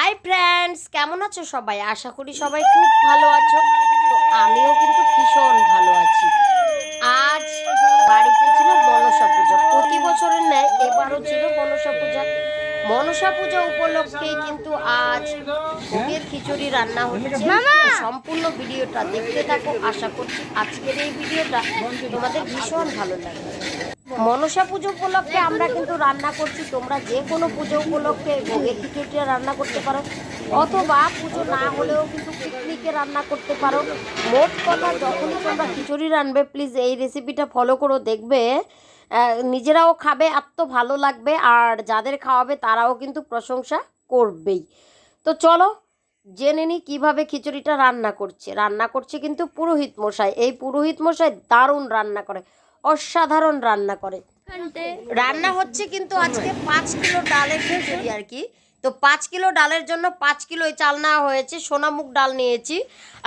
Hi friends কেমন আছো সবাই? আশা করি সবাই খুব ভালো আছো। তো আমিও কিন্তু ভীষণ ভালো আছি। আজ বাড়িতে ছিল মনসা পূজা। প্রতি বছরের ন্যায় এবারও ছিল মনসা পূজা। মনসা পূজা উপলক্ষে কিন্তু আজ ভোগের খিচুড়ি রান্না হচ্ছে। সম্পূর্ণ ভিডিওটা দেখতে থাকো। আশা করছি আজকের এই ভিডিওটা তোমাদের ভীষণ ভালো লাগবে। মনসা পুজো উপলক্ষে আমরা কিন্তু রান্না করছি। তোমরা যে কোনো পুজো উপলক্ষে ভোগের খিচুড়িটা রান্না করতে পারো। অথবা পুজো না হলেও কিন্তু পিকনিকে রান্না করতে পারো। মোট কথা, যখনই তোমরা খিচুড়ি রানবে প্লিজ এই রেসিপিটা ফলো করো, দেখবে নিজেরাও খাবে, আর তো ভালো লাগবে, আর যাদের খাওয়াবে তারাও কিন্তু প্রশংসা করবেই। তো চলো, জেনে নিই কীভাবে খিচুড়িটা রান্না করছে। রান্না করছে কিন্তু পুরোহিত মশাই। এই পুরোহিত মশাই দারুণ রান্না করে। অসাধারণ রান্না করে। রান্না হচ্ছে কিন্তু আজকে পাঁচ কিলো ডালের খিচুড়ি আর কি। তো পাঁচ কিলো ডালের জন্য পাঁচ কিলো চাল নেওয়া হয়েছে। সোনামুখ ডাল নিয়েছি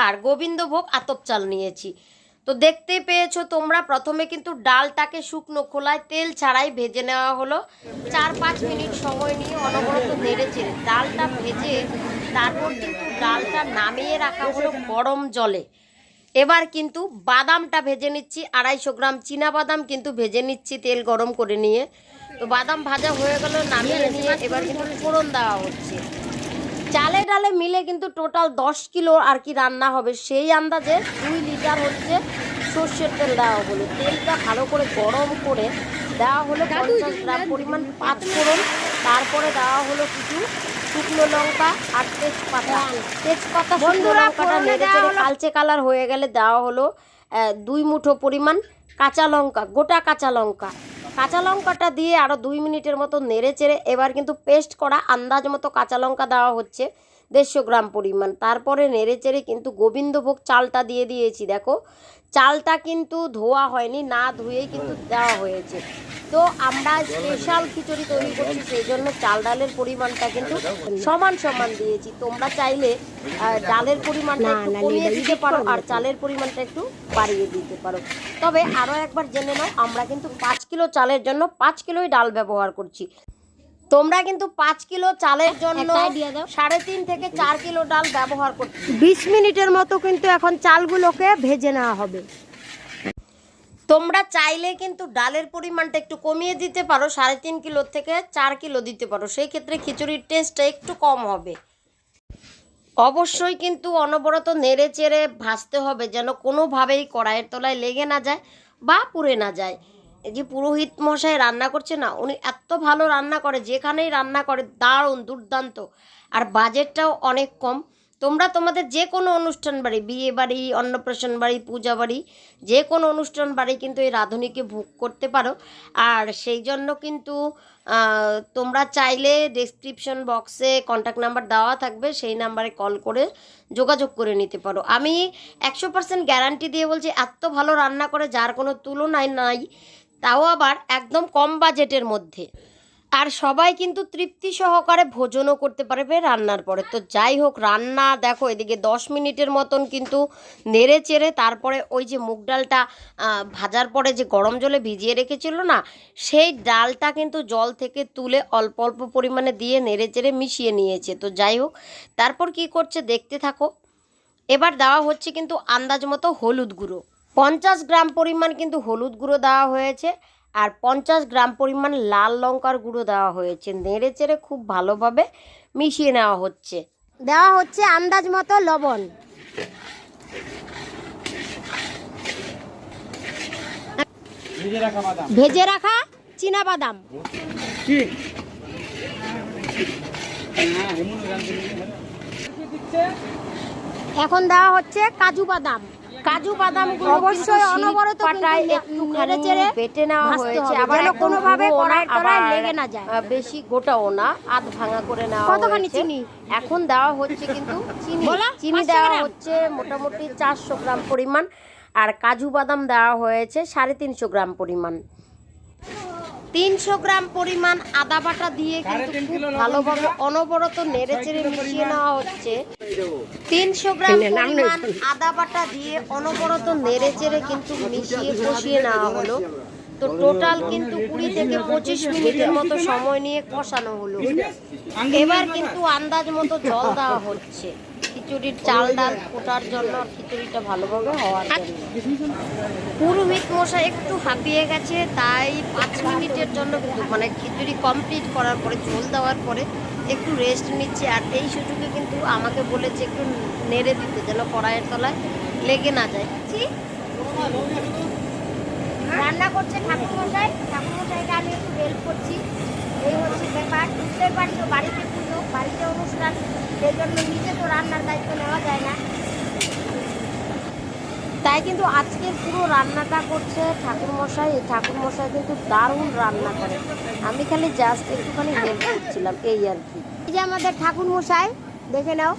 আর গোবিন্দভোগ আতপ চাল নিয়েছি। তো দেখতে পেয়েছ তোমরা, প্রথমে কিন্তু ডালটাকে শুকনো খোলায় তেল ছাড়াই ভেজে নেওয়া হলো। চার পাঁচ মিনিট সময় নিয়ে অনবরত নেড়ে চেড়ে ডালটা ভেজে তারপর কিন্তু ডালটা নামিয়ে রাখা হলো গরম জলে। এবার কিন্তু বাদামটা ভেজে নিচ্ছি আড়াইশো গ্রাম চীনা বাদাম কিন্তু ভেজে নিচ্ছি তেল গরম করে নিয়ে। তো বাদাম ভাজা হয়ে গেল নামিয়ে নিয়ে এবার কিন্তু ফোড়ন দেওয়া হচ্ছে। চালে ডালে মিলে কিন্তু টোটাল দশ কিলো আর কি রান্না হবে সেই আন্দাজে দুই লিটার হচ্ছে সর্ষের তেল দেওয়া হলো। তেলটা ভালো করে গরম করে দেওয়া হলো পঞ্চাশ গ্রাম পরিমাণ পাঁচ ফোড়ন তারপরে দেওয়া হলো কিছু শুকনো লঙ্কা আর তেজপাতা। তেজপাতা বন্ধুরা কালচে কালার হয়ে গেলে দেওয়া হলো দুই মুঠো পরিমাণ কাঁচা লঙ্কা গোটা কাঁচা লঙ্কা। কাঁচা লঙ্কাটা দিয়ে আরও দুই মিনিটের মতো নেড়ে চেড়ে এবার কিন্তু পেস্ট করা আন্দাজ মতো কাঁচা লঙ্কা দেওয়া হচ্ছে। দেড়শো গ্রাম পরিমাণ। তারপরে নেড়ে চেড়ে কিন্তু গোবিন্দভোগ চালটা দিয়ে দিয়েছি দেখো। চালটা কিন্তু ধোয়া হয়নি না ধুয়েই কিন্তু দেওয়া হয়েছে। তো আমরা স্পেশাল খিচুড়ি তৈরি করছি সেই জন্য চাল ডালের পরিমাণটা কিন্তু সমান সমান দিয়েছি। তোমরা চাইলে ডালের পরিমাণটা একটু কমিয়ে দিতে পারো আর চালের পরিমাণটা একটু বাড়িয়ে দিতে পারো। তবে আরও একবার জেনে নাও আমরা কিন্তু পাঁচ কিলো চালের জন্য পাঁচ কিলোই ডাল ব্যবহার করছি। তোমরা কিন্তু পাঁচ কিলো চালের জন্য সাড়ে তিন থেকে চার কিলো ডাল ব্যবহার করছি বিশ মিনিটের মতো কিন্তু এখন চালগুলোকে ভেজে নেওয়া হবে। তোমরা চাইলে কিন্তু ডালের পরিমাণটা একটু কমিয়ে দিতে পারো সাড়ে তিন কিলো থেকে চার কিলো দিতে পারো। সেই ক্ষেত্রে খিচুড়ির টেস্টটা একটু কম হবে। অবশ্যই কিন্তু অনবরত নেড়ে চেড়ে ভাজতে হবে যেন কোনোভাবেই কড়াইয়ের তলায় লেগে না যায় বা পুড়ে না যায়। যে পুরোহিত মশাই রান্না করছে না, উনি এত ভালো রান্না করে, যেখানেই রান্না করে, দারুণ, দুর্দান্ত। আর বাজেটটাও অনেক কম। তোমরা তোমাদের যে কোনো অনুষ্ঠান বাড়ি, বিয়ে বাড়ি, অন্নপ্রাশন বাড়ি, পূজা বাড়ি, যে কোনো অনুষ্ঠান বাড়ি কিন্তু এই রাঁধুনিকে বুক করতে পারো। আর সেই জন্য কিন্তু তোমরা চাইলে ডেসক্রিপশন বক্সে কন্ট্যাক্ট নাম্বার দেওয়া থাকবে, সেই নাম্বারে কল করে যোগাযোগ করে নিতে পারো। আমি একশো পার্সেন্ট গ্যারান্টি দিয়ে বলছি, এত ভালো রান্না করে যার কোনো তুলনায় নাই। তাও আবার একদম কম বাজেটের মধ্যে। আর সবাই কিন্তু তৃপ্তি সহকারে ভোজনও করতে পারবে রান্নার পরে। তো যাই হোক, রান্না দেখো, এদিকে দশ মিনিটের মতন কিন্তু নেড়ে চেড়ে তারপরে ওই যে মুগ ডালটা ভাজার পরে যে গরম জলে ভিজিয়ে রেখেছিল না, সেই ডালটা কিন্তু জল থেকে তুলে অল্প অল্প পরিমাণে দিয়ে নেড়ে চেড়ে মিশিয়ে নিয়েছে। তো যাই হোক, তারপর কি করছে দেখতে থাকো। এবার দেওয়া হচ্ছে কিন্তু আন্দাজ মতো হলুদ গুঁড়ো। পঞ্চাশ গ্রাম পরিমাণ কিন্তু হলুদ গুঁড়ো দেওয়া হয়েছে আর পঞ্চাশ গ্রাম পরিমাণ লাল লঙ্কার গুঁড়ো দেওয়া হয়েছে। নেড়ে চেড়ে খুব ভালোভাবে মিশিয়ে নেওয়া হচ্ছে। দেওয়া হচ্ছে আন্দাজ মতো লবণ। ভেজে রাখা চীনা বাদাম। হ্যাঁ এখন দেওয়া হচ্ছে কাজু বাদাম। কাজু বাদাম অবশ্যই অনবরত পাটায় একটু নেড়ে চেড়ে বেটে নেওয়া হয়েছে। আবার কোনো কড়াই কড়াই লেগে না যায়। বেশি গোটাও না আধ ভাঙা করে নেওয়া কতখানি চিনি? এখন দেওয়া হচ্ছে কিন্তু চিনি। চিনি দেওয়া হচ্ছে মোটামুটি চারশো গ্রাম পরিমাণ। আর কাজু বাদাম দেওয়া হয়েছে সাড়ে তিনশো গ্রাম পরিমাণ। তিনশো গ্রাম পরিমাণ আদা বাটা দিয়ে কিন্তু খুব ভালোভাবে অনবরত নেড়ে চেড়ে মিশিয়ে নেওয়া হচ্ছে। তিনশো গ্রাম পরিমাণ আদা বাটা দিয়ে অনবরত নেড়ে চেড়ে কিন্তু মিশিয়ে কষিয়ে নেওয়া হলো। তো টোটাল কিন্তু কুড়ি থেকে পঁচিশ মিনিটের মতো সময় নিয়ে কষানো হলো। এবার কিন্তু আন্দাজ মতো জল দেওয়া হচ্ছে। খিচুড়ির চাল ডাল ফোটার জন্য খিচুড়িটা ভালোভাবে হওয়ার জন্য। পুরোহিত মশাই একটু হাঁপিয়ে গেছে তাই পাঁচ মিনিটের জন্য কিন্তু মানে খিচুড়ি কমপ্লিট করার পরে ঝোল দেওয়ার পরে একটু রেস্ট নিচ্ছে। আর এই সুযোগে কিন্তু আমাকে বলেছে একটু নেড়ে দিতে যেন কড়াইয়ের তলায় লেগে না যায়? রান্না করছে ঠাকুরমশাই। ঠাকুরমশাইকে আমি একটু হেল্প করছি। এই হচ্ছে ব্যাপার। বুঝতে পারছ বাড়িতে বাড়িতে অনুষ্ঠান সেই জন্য নিজে তো রান্নার দায়িত্ব নেওয়া যায় না। তাই কিন্তু আজকে পুরো রান্নাটা করছে ঠাকুরমশাই। ঠাকুরমশাই কিন্তু দারুণ রান্না করে। আমি খালি জাস্ট একটুখানি হেল্প করছিলাম, এই আর কি। এই যে আমাদের ঠাকুরমশাই, দেখে নাও।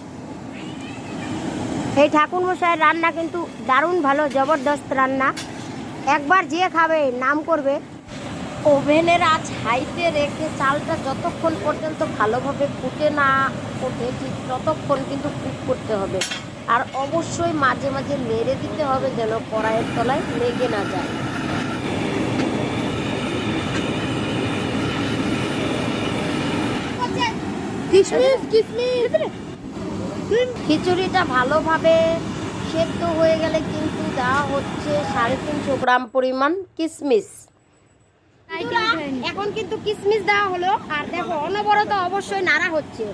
এই ঠাকুরমশাইয়ের রান্না কিন্তু দারুণ ভালো, জবরদস্ত রান্না। একবার যে খাবে, নাম করবে। ওভেনের আজ হাইতে রেখে চালটা যতক্ষণ পর্যন্ত ভালোভাবে ফুটে না ওঠে ঠিক ততক্ষণ কিন্তু কুক করতে হবে। আর অবশ্যই মাঝে মাঝে নেড়ে দিতে হবে যেন কড়াইয়ের তলায় লেগে না যায়। খিচুড়িটা ভালোভাবে সেদ্ধ হয়ে গেলে কিন্তু দেওয়া হচ্ছে সাড়ে তিনশো গ্রাম পরিমাণ কিশমিশ এখন কিন্তু কিশমিশ দেওয়া হলো আর দেখো অনবরত অবশ্যই নাড়া হচ্ছে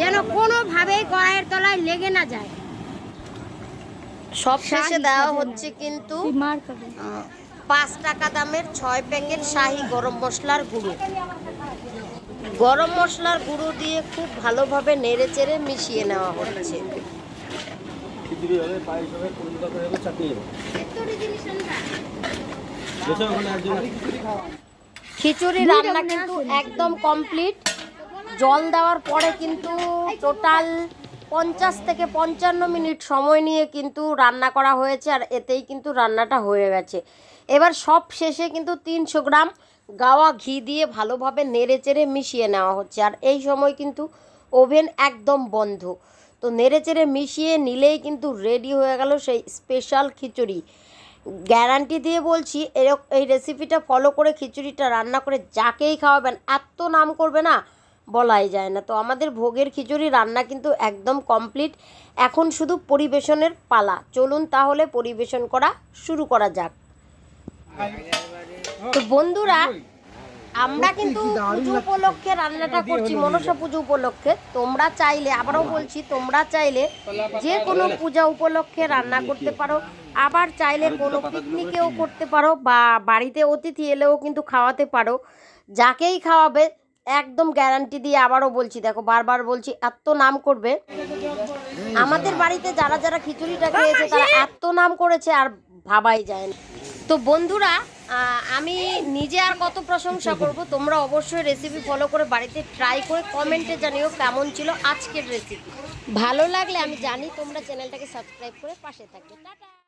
যেন কোনোভাবেই কড়াইয়ের তলায় লেগে না যায়। সব শেষে দেওয়া হচ্ছে কিন্তু পাঁচ টাকা দামের ছয় প্যাকেট শাহি গরম মশলার গুঁড়ো। গরম মশলার গুঁড়ো দিয়ে খুব ভালোভাবে নেড়ে চেড়ে মিশিয়ে নেওয়া হচ্ছে। খিচুড়ি খিচুড়ি রান্না কিন্তু একদম কমপ্লিট জল দেওয়ার পরে কিন্তু টোটাল পঞ্চাশ থেকে পঞ্চান্ন মিনিট সময় নিয়ে কিন্তু রান্না করা হয়েছে আর এতেই কিন্তু রান্নাটা হয়ে গেছে। এবার সব শেষে কিন্তু তিনশো গ্রাম গাওয়া ঘি দিয়ে ভালোভাবে নেড়ে চেড়ে মিশিয়ে নেওয়া হচ্ছে। আর এই সময় কিন্তু ওভেন একদম বন্ধ। তো নেড়ে চেড়ে মিশিয়ে নিলেই কিন্তু রেডি হয়ে গেল সেই স্পেশাল খিচুড়ি। গ্যারান্টি দিয়ে বলছি, এরক, এই রেসিপিটা ফলো করে খিচুড়িটা রান্না করে যাকেই খাওয়াবেন, এত নাম করবে না, বলাই যায় না। তো আমাদের ভোগের খিচুড়ি রান্না কিন্তু একদম কমপ্লিট এখন শুধু পরিবেশনের পালা। চলুন তাহলে পরিবেশন করা শুরু করা যাক। তো বন্ধুরা আমরা কিন্তু পুজো উপলক্ষে রান্নাটা করছি মনসা পুজো উপলক্ষে। তোমরা চাইলে আবারও বলছি তোমরা চাইলে যে কোনো পূজা উপলক্ষে রান্না করতে পারো আবার চাইলে কোনো পিকনিকেও করতে পারো বা বাড়িতে অতিথি এলেও কিন্তু খাওয়াতে পারো। যাকেই খাওয়াবে একদম গ্যারান্টি দিয়ে আবারও বলছি দেখো বারবার বলছি এত নাম করবে। আমাদের বাড়িতে যারা যারা খিচুড়িটা খেয়েছে তারা এত নাম করেছে আর ভাবাই যায় না তো বন্ধুরা আমি নিজে আর কত প্রশংসা করব, তোমরা অবশ্যই রেসিপি ফলো করে বাড়িতে ট্রাই করে কমেন্টে জানিও কেমন ছিল আজকের রেসিপি ভালো লাগলে আমি জানি তোমরা চ্যানেলটাকে সাবস্ক্রাইব করে পাশে থাকবে। টাটা!